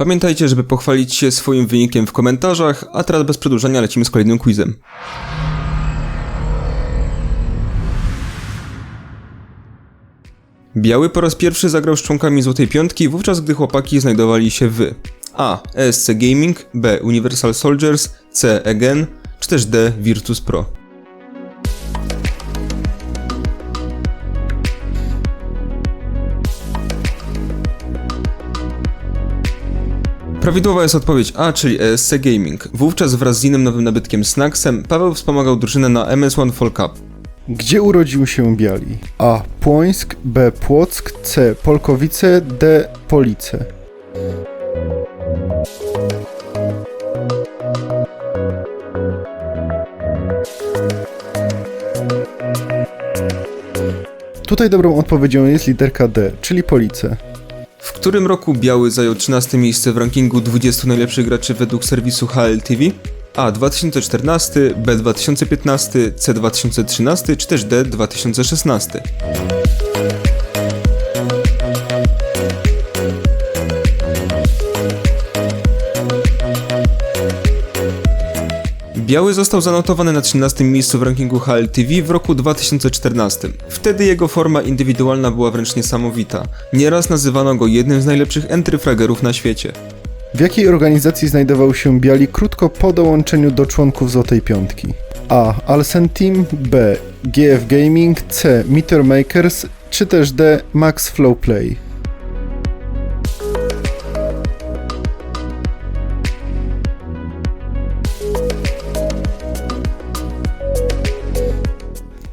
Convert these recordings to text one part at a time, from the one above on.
Pamiętajcie, żeby pochwalić się swoim wynikiem w komentarzach, a teraz bez przedłużania lecimy z kolejnym quizem. Biały po raz pierwszy zagrał z członkami Złotej Piątki, wówczas gdy chłopaki znajdowali się w A. ESC Gaming, B. Universal Soldiers, C. Egen, czy też D. Virtus Pro. Prawidłowa jest odpowiedź A, czyli ESC Gaming. Wówczas wraz z innym nowym nabytkiem Snacksem Paweł wspomagał drużynę na MS1 Fall Cup. Gdzie urodził się Biali? A. Płońsk, B. Płock, C. Polkowice, D. Police. Tutaj dobrą odpowiedzią jest literka D, czyli Police. W którym roku Biały zajął 13 miejsce w rankingu 20 najlepszych graczy według serwisu HLTV? A 2014, B 2015, C 2013 czy też D 2016? Biały został zanotowany na 13 miejscu w rankingu HLTV w roku 2014. Wtedy jego forma indywidualna była wręcz niesamowita. Nieraz nazywano go jednym z najlepszych entryfragerów na świecie. W jakiej organizacji znajdował się Biali krótko po dołączeniu do członków Złotej Piątki? A. Alsen Team, B. GF Gaming, C. Meter Makers, czy też D. Max Flow Play.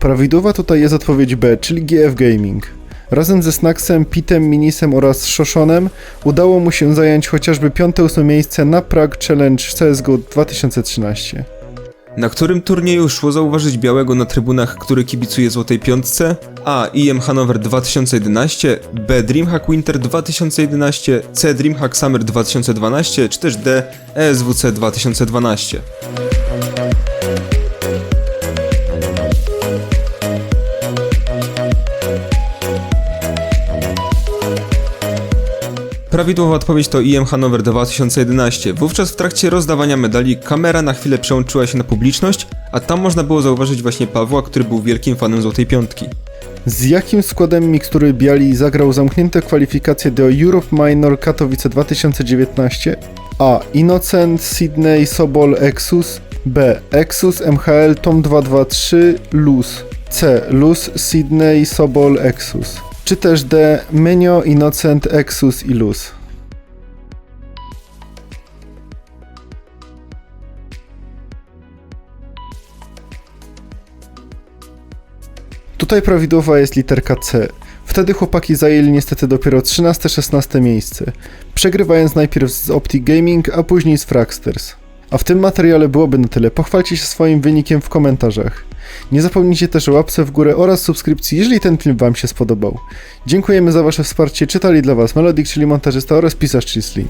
Prawidłowa tutaj jest odpowiedź B, czyli GF Gaming. Razem ze Snacksem, Pitem, Minisem oraz Shoshonem udało mu się zająć chociażby 5-8 miejsce na Prague Challenge CSGO 2013. Na którym turnieju szło zauważyć białego na trybunach, który kibicuje Złotej Piątce? A. IM Hanover 2011, B. Dreamhack Winter 2011, C. Dreamhack Summer 2012, czy też D. ESWC 2012. Prawidłowa odpowiedź to IM Hanover 2011. Wówczas w trakcie rozdawania medali kamera na chwilę przełączyła się na publiczność, a tam można było zauważyć właśnie Pawła, który był wielkim fanem Złotej Piątki. Z jakim składem mikstury Biali zagrał zamknięte kwalifikacje do Europe Minor Katowice 2019? A. Innocent, Sydney, Sobol, Exus B. Exus, MHL, Tom 223, Luz C. Luz, Sydney, Sobol, Exus czy też D. Menio, Innocent, Exus i Luz. Tutaj prawidłowa jest literka C. Wtedy chłopaki zajęli niestety dopiero 13-16 miejsce, przegrywając najpierw z Optic Gaming, a później z Fragsters. A w tym materiale byłoby na tyle. Pochwalcie się swoim wynikiem w komentarzach. Nie zapomnijcie też o łapce w górę oraz subskrypcji, jeżeli ten film Wam się spodobał. Dziękujemy za Wasze wsparcie. Czytali dla Was Melodik, czyli montażysta oraz pisarz, czyli Slim.